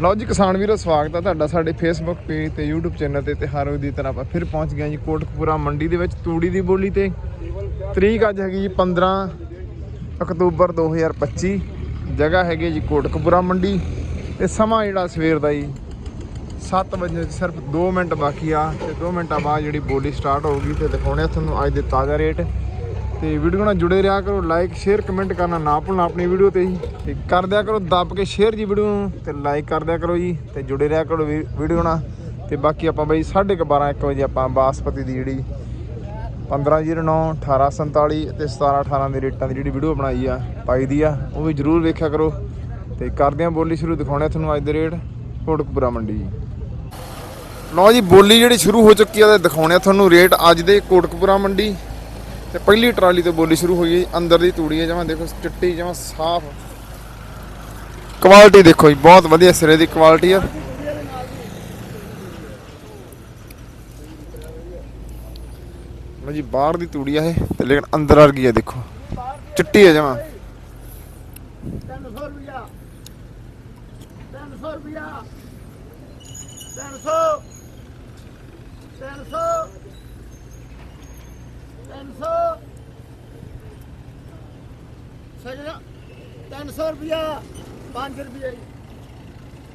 ਲਓ ਜੀ, ਕਿਸਾਨ ਵੀਰੋ, ਸਵਾਗਤ ਹੈ ਤੁਹਾਡਾ ਸਾਡੇ ਫੇਸਬੁੱਕ ਪੇਜ ਤੇ, YouTube ਚੈਨਲ ਤੇ ਤੇ ਹਰ ਰੋਜ਼ ਦੀ ਤਰ੍ਹਾਂ ਆਪਾਂ ਫਿਰ ਪਹੁੰਚ ਗਏ ਜੀ ਕੋਟਕਪੂਰਾ ਮੰਡੀ ਦੇ ਵਿੱਚ ਤੂੜੀ ਦੀ ਬੋਲੀ ਤੇ। ਤਰੀਕ ਅੱਜ ਹੈਗੀ ਜੀ 15 ਅਕਤੂਬਰ 2025 ਜਗ੍ਹਾ ਹੈਗੀ ਹੈ ਜੀ ਕੋਟਕਪੂਰਾ ਮੰਡੀ। ਤੇ ਸਮਾਂ ਜਿਹੜਾ ਸਵੇਰ ਦਾ ਜੀ 7 ਵਜੇ ਸਿਰਫ 2 ਮਿੰਟ ਬਾਕੀ ਆ, ਤੇ 2 ਮਿੰਟਾਂ ਬਾਅਦ ਜਿਹੜੀ ਬੋਲੀ ਸਟਾਰਟ ਹੋਊਗੀ, ਤੇ ਦਿਖਾਉਣੇ ਆ ਤੁਹਾਨੂੰ ਅੱਜ ਦੇ ਤਾਜ਼ਾ ਰੇਟ ਤੇ ਵੀਡੀਓ ਨਾਲ ਜੁੜੇ ਰਿਹਾ ਕਰੋ ਲਾਈਕ ਸ਼ੇਅਰ ਕਮੈਂਟ ਕਰਨਾ ਨਾ ਭੁੱਲਣਾ ਆਪਣੀ ਵੀਡੀਓ ਤੇ ਜੀ। ਤੇ ਕਰ ਦਿਆ ਕਰੋ, ਦੱਬ ਕੇ ਸ਼ੇਅਰ ਜੀ ਵੀਡੀਓ ਨੂੰ ਤੇ ਲਾਈਕ ਕਰ ਦਿਆ ਕਰੋ ਜੀ ਤੇ ਜੁੜੇ ਰਿਹਾ ਕਰੋ ਵੀ- ਵੀਡੀਓ ਨਾਲ। ਤੇ ਬਾਕੀ ਆਪਾਂ ਬਈ 12:30 1 ਵਜੇ ਆਪਾਂ ਬਾਸਪਤੀ ਦੀ ਜਿਹੜੀ 1509 1847 ਤੇ 1718 ਦੇ ਰੇਟਾਂ ਦੀ ਜਿਹੜੀ ਵੀਡੀਓ ਬਣਾਈ ਆ, ਪਾਈ ਦੀ ਆ, ਉਹ ਵੀ ਜਰੂਰ ਵੇਖਿਆ ਕਰੋ। ਤੇ ਕਰਦੇ ਆ ਬੋਲੀ ਸ਼ੁਰੂ ਦਿਖਾਉਣੇ ਆ ਤੁਹਾਨੂੰ ਅੱਜ ਦੇ ਰੇਟ, ਕੋਟਕਪੁਰਾ ਮੰਡੀ ਜੀ। ਲਓ ਜੀ, ਬੋਲੀ ਜਿਹੜੀ ਸ਼ੁਰੂ ਹੋ ਚੁੱਕੀ ਆ ਤੇ ਦਿਖਾਉਣੇ ਆ ਤੁਹਾਨੂੰ ਰੇਟ ਅੱਜ ਦੇ ਕੋਟਕਪੁਰਾ ਮੰਡੀ। ਤੇ ਪਹਿਲੀ ਟਰਾਲੀ ਤੋਂ ਬੋਲੀ ਸ਼ੁਰੂ ਹੋਈ ਹੈ ਅੰਦਰ ਦੀ ਤੂੜੀ ਹੈ, ਜਮਾਂ ਦੇਖੋ, ਚਿੱਟੀ, ਜਮਾਂ ਸਾਫ਼। ਕੁਆਲਿਟੀ ਦੇਖੋ ਜੀ, ਬਹੁਤ ਵਧੀਆ ਸਿਰੇ ਦੀ ਕੁਆਲਿਟੀ ਆ। ਲਓ ਜੀ, ਬਾਹਰ ਦੀ ਤੂੜੀ ਆ ਇਹ ਤੇ ਲੇਕਿਨ ਅੰਦਰ ਵਰਗੀ ਆ ਦੇਖੋ। ਚਿੱਟੀ ਹੈ ਜਮਾ। 300 ਰੁਪਿਆ 300 ਰੁਪਿਆ 300 300 300 ਸਜਣਾ 300 ਰੁਪਿਆ 5 ਰੁਪਏ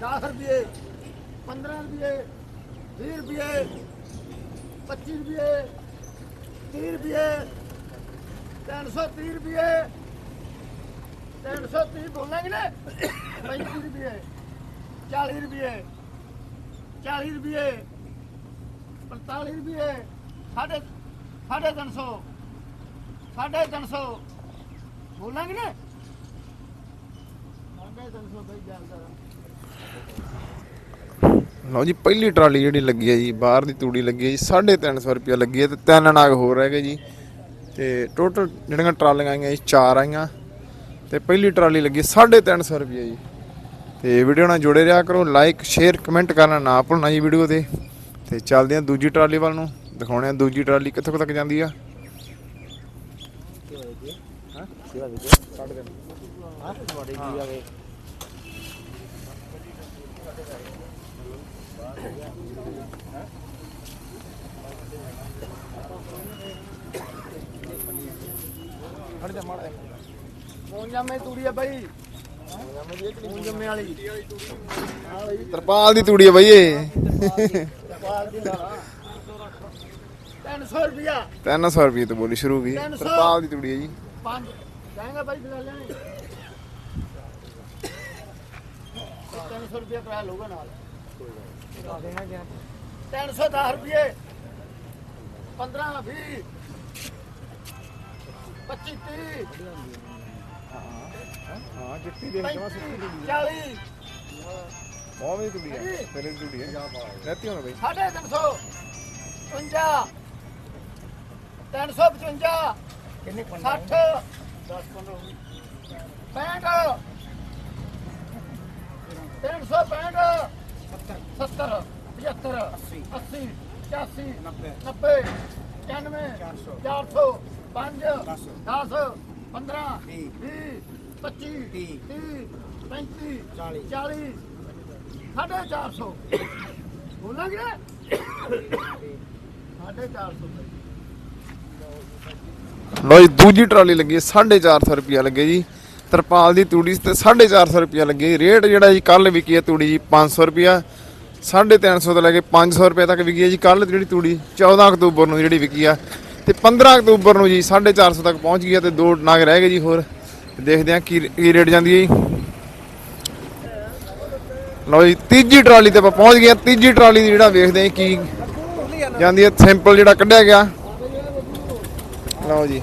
10 ਰੁਪਏ 15 ਰੁਪਏ 20 ਰੁਪਏ 25 ਰੁਪਏ 30 ਰੁਪਏ 330 ਰੁਪਏ 330 ਬੋਲਾਂਗੇ ਨਾ। 35 ਰੁਪਏ 40 ਰੁਪਏ 40 ਰੁਪਏ 45 ਰੁਪਏ ਸਾਡੇ 350 ਜੀ ਪਹਿਲੀ ਟਰਾਲੀ ਜਿਹੜੀ ਲੱਗੀ ਹੈ ਜੀ ਬਾਹਰ ਦੀ ਤੂੜੀ ਲੱਗੀ ਹੈ ਜੀ 350 ਰੁਪਏ ਲੱਗੀ ਹੈ ਤੇ ਤਿੰਨ ਨਾਗ ਹੋਰ ਰਹਿ ਗਏ ਜੀ। ਤੇ ਟੋਟਲ ਜਿਹੜੀਆਂ ਟਰਾਲੀਆਂ ਆਈਆਂ ਜੀ ਚਾਰ ਆਈਆਂ। ਤੇ ਪਹਿਲੀ ਟਰਾਲੀ ਲੱਗੀ 350 ਰੁਪਏ ਜੀ। ਤੇ ਵੀਡੀਓ ਨਾਲ ਜੁੜੇ ਰਿਹਾ ਕਰੋ ਲਾਈਕ ਸ਼ੇਅਰ ਕਮੈਂਟ ਕਰਨਾ ਨਾ ਭੁੱਲਣਾ ਜੀ ਵੀਡੀਓ ਤੇ। ਤੇ ਚੱਲਦੇ ਆ ਦੂਜੀ ਟਰਾਲੀ ਵੱਲ ਨੂੰ। ਦਿਖਾਉਣੇ ਆ ਦੂਜੀ ਟਰਾਲੀ ਕਿੱਥੋਂ ਕੁ ਤੱਕ ਜਾਂਦੀ ਆ? ਫੋਨ ਜਾਮੇ ਤੂੜੀ ਆ ਬਾਈ ਫੋਨ ਜੰਮੇ ਵਾਲੀ ਹਾਂ। ਤਰਪਾਲ ਦੀ ਤੂੜੀ ਆ ਬਈ ਇਹ। ਕਪਾਲ ਦੀ ਵਾਲਾ 300 ਰੁਪਿਆ 300 ਰੁਪਏ ਤੋਂ ਬੋਲੀ ਸ਼ੁਰੂ ਹੋ। ਗਈ 300 ਤਰਪਾਲ ਦੀ ਤੂੜੀ ਹੈ ਜੀ। ਪੰਜ। ਜਾਏਗਾ ਬਾਈ ਫਿਲਹਾਲ ਲੈਣੇ। 300 ਰੁਪਿਆ ਕਰਾ ਲਊਗਾ ਨਾਲ। 310 ਰੁਪਏ। 15 20 25 30 ਹਾਂ ਚਿੱਟੀ 40 ਬਹੁਤ ਵਧੀਆ ਤੂੜੀ ਹੈ। ਤੇਰੇ ਦੀ ਤੂੜੀ ਹੈ। ਰਹਤੀ ਹੋਣਾ ਬਈ। ਸਾਢੇ 300 55 355 ਕਿੰਨੇ 60 10 15 65 365 70 75 80 80 90 90 95 400 5 10 15 20 25 30 35 40 40 ਸਾਢੇ 400 ਬੋਲਾਂਗੇ? ਨਾ? ਸਾਢੇ 400 ਰੁਪਏ ਲੋ ਜੀ, ਦੂਜੀ ਟਰਾਲੀ ਲੱਗੀ 450 ਰੁਪਿਆ ਲੱਗੇ ਜੀ। ਤਰਪਾਲ ਦੀ ਤੂੜੀ ਤੇ 450 ਰੁਪਿਆ ਲੱਗੇ ਰੇਟ ਜਿਹੜਾ ਜੀ ਕੱਲ ਵਿਕੀ ਹੈ ਤੂੜੀ ਜੀ 500 ਰੁਪਿਆ 350 ਤੋਂ ਲੈ ਕੇ 500 ਰੁਪਏ ਤੱਕ ਵਿਕੀ ਹੈ ਜੀ ਕੱਲ ਜਿਹੜੀ ਤੂੜੀ 14 ਅਕਤੂਬਰ ਨੂੰ ਜਿਹੜੀ ਵਿਕੀ ਆ। ਤੇ 15 ਅਕਤੂਬਰ ਨੂੰ ਜੀ 450 ਤੱਕ ਪਹੁੰਚ ਗਈ ਹੈ ਤੇ ਦੋ ਨਾਗ ਰਹਿ ਗਏ ਜੀ ਹੋਰ। ਦੇਖਦੇ ਹਾਂ ਕੀ ਕੀ ਰੇਟ ਜਾਂਦੀ ਹੈ ਜੀ। ਲਓ ਜੀ, ਤੀਜੀ ਟਰਾਲੀ ਤੇ ਆਪਾਂ ਪਹੁੰਚ ਗਏ ਹਾਂ। ਤੀਜੀ ਟਰਾਲੀ ਦੀ ਜਿਹੜਾ ਵੇਖਦੇ ਹਾਂ ਕੀ ਜਾਂਦੀ ਹੈ। ਸੈਂਪਲ ਜਿਹੜਾ ਕੱਢਿਆ ਗਿਆ। ਲਓ ਜੀ।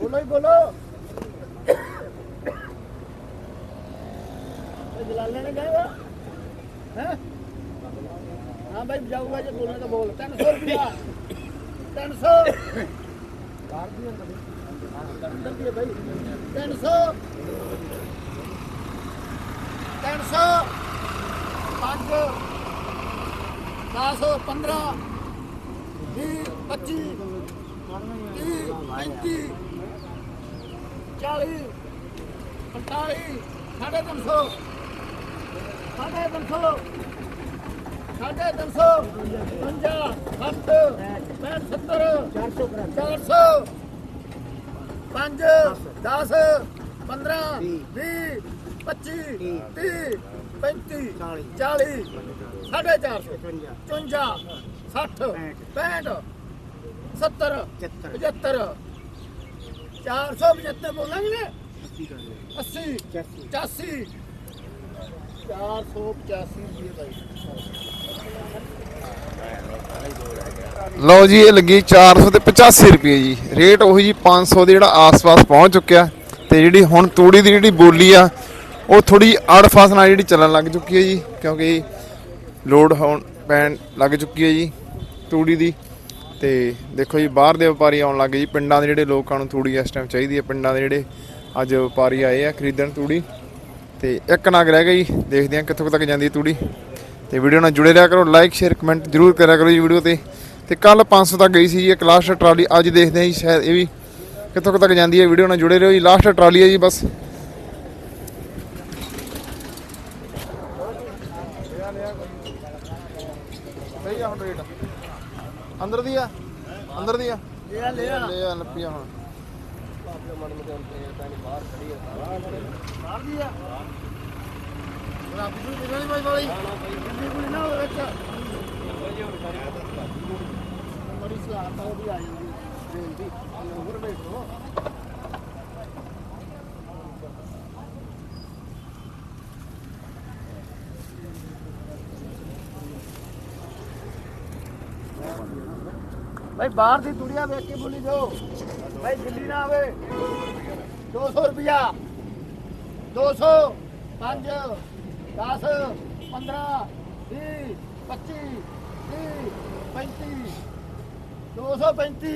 ਬੋਲੋ ਹੀ ਬੋਲੋ। ਇਹ ਨੇ ਗਏ ਹੈ ਬਾਈ ਜਾਊਗਾ ਜੇ ਬੋਲਣਾ ਤਾਂ ਬੋਲ। 300 ਰੁਪਿਆ 300 ਕਾਰ ਦੀ ਅੰਦਰ। ਦੀ ਬਾਈ। 300 300 5 10 15 20 25 30 40 45 350 350 ਪੰਜ 10 15 20 25 30 35 40 ਸਾਢੇ ਚਾਰ ਸੌ 54 60 65 70 75 475 ਬੋਲਾਂਗੇ ਨੇ? 80 85 485 ਰੁਪਏ ਭਾਈ ਲਓ ਜੀ, ਇਹ ਲੱਗੀ 400 ਤੇ 85 ਰੁਪਏ ਜੀ। ਰੇਟ ਉਹੀ ਜੀ 500 ਦੇ ਜਿਹੜਾ ਆਸ-ਪਾਸ ਪਹੁੰਚ ਚੁੱਕਿਆ। ਤੇ ਜਿਹੜੀ ਹੁਣ ਤੂੜੀ ਦੀ ਜਿਹੜੀ ਬੋਲੀ ਆ, ਉਹ ਥੋੜੀ ਅੜਫਾਸ ਨਾਲ ਜਿਹੜੀ ਚੱਲਣ ਲੱਗ ਚੁੱਕੀ ਹੈ ਜੀ, ਕਿਉਂਕਿ ਲੋਡ ਹੋਣ ਪੈਣ ਲੱਗ ਚੁੱਕੀ ਹੈ ਜੀ ਤੂੜੀ ਦੀ। ਤੇ ਦੇਖੋ ਜੀ, ਬਾਹਰ ਦੇ ਵਪਾਰੀ ਆਉਣ ਲੱਗੇ ਜੀ। ਪਿੰਡਾਂ ਦੇ ਜਿਹੜੇ ਲੋਕਾਂ ਨੂੰ ਤੂੜੀ ਇਸ ਟਾਈਮ ਚਾਹੀਦੀ ਹੈ ਪਿੰਡਾਂ ਦੇ ਜਿਹੜੇ ਅੱਜ ਵਪਾਰੀ ਆਏ ਆ ਖਰੀਦਣ ਤੂੜੀ। ਤੇ ਇੱਕ ਨਾਗ ਰਹਿ ਗਿਆ ਜੀ ਦੇਖਦੇ ਹਾਂ ਕਿੱਥੋਂ ਤੱਕ ਜਾਂਦੀ ਤੂੜੀ। ਤੇ ਵੀਡੀਓ ਨਾਲ ਜੁੜੇ ਰਿਹਾ ਕਰੋ ਲਾਈਕ ਸ਼ੇਅਰ ਕਮੈਂਟ ਜਰੂਰ ਕਰਿਆ ਕਰੋ ਜੀ ਵੀਡੀਓ ਤੇ। ਤੇ ਕੱਲ 500 ਤੱਕ ਗਈ ਸੀ ਜੀ, ਇੱਕ ਲਾਸਟ ਟਰਾਲੀ ਅੱਜ ਦੇਖਦੇ ਹਾਂ ਜੀ ਸ਼ਾਇਦ ਇਹ ਵੀ ਕਿੱਥੋਂ ਤੱਕ ਜਾਂਦੀ ਹੈ ਵੀਡੀਓ ਨਾਲ ਜੁੜੇ ਰਹੋ ਜੀ ਲਾਸਟ ਟਰਾਲੀ ਹੈ ਜੀ ਬਸ। ਸਹੀ ਆ ਹੁਣ ਰੇਟ। ਅੰਦਰ ਦੀ ਆ? ਅੰਦਰ ਦੀ ਆ? ਲਿਆ ਲਿਆ ਲੈ ਆ ਲੱਪੀਆਂ ਹੁਣ। ਬਾਹਰ ਦੀ ਆ ਰਾਬੀ ਨੂੰ ਨਿਕਲੀ ਬਾਈ ਵਾਲੀ ਕਿੰਨੀ ਕੁੜੀ ਨਾ ਉਹਦੇ ਵਿੱਚ ਬੜੀ ਸਲਾਹ ਉਹਦੀ ਆ ਜਾਂਦੀ ਰੇਲ ਦੀ ਹੋਰ ਵੇਖੋ ਭਾਈ ਬਾਹਰ ਦੀ ਦੁਨੀਆ ਵੇਖ ਕੇ ਬੋਲੀ ਜਾਓ। ਭਾਈ ਦਿੱਲੀ ਨਾ ਆਵੇ। 200 ਰੁਪਿਆ 200 5 10 15 20 25 30 35 235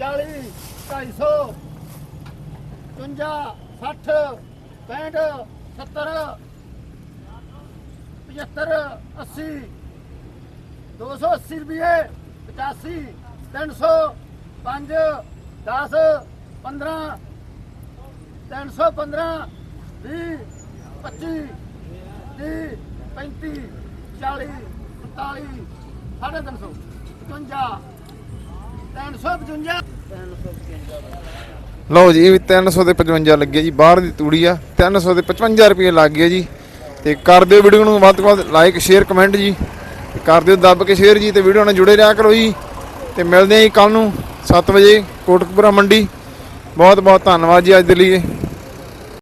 40 250 55 60 65 70 75 80 280 ਰੁਪਏ 85 300 5 10 15 315 20 25 30 35 40 45 ਸਾਢੇ ਤਿੰਨ ਸੌ 55 355 ਲਓ ਜੀ, ਇਹ ਵੀ 300 ਤੇ 55 ਲੱਗੇ ਜੀ, ਬਾਹਰ ਦੀ ਤੂੜੀ ਆ 300 ਤੇ 55 ਰੁਪਏ ਲੱਗ ਗਿਆ ਜੀ। ਤੇ ਕਰ ਦਿਓ ਵੀਡੀਓ ਨੂੰ ਵੱਧ ਤੋਂ ਵੱਧ ਲਾਈਕ ਸ਼ੇਅਰ ਕਮੈਂਟ ਜੀ। ਕਰ ਦਿਓ ਦੱਬ ਕੇ ਸ਼ੇਅਰ ਜੀ, ਤੇ ਵੀਡੀਓ ਨਾਲ ਜੁੜੇ ਰਿਹਾ ਕਰੋ ਜੀ। ਤੇ ਮਿਲਦੇ ਆਂ ਜੀ ਕੱਲ ਨੂੰ। 7 ਵਜੇ ਕੋਟਕਪੁਰਾ ਮੰਡੀ। ਬਹੁਤ ਬਹੁਤ ਧੰਨਵਾਦ ਜੀ ਅੱਜ ਦੇ ਲਈ।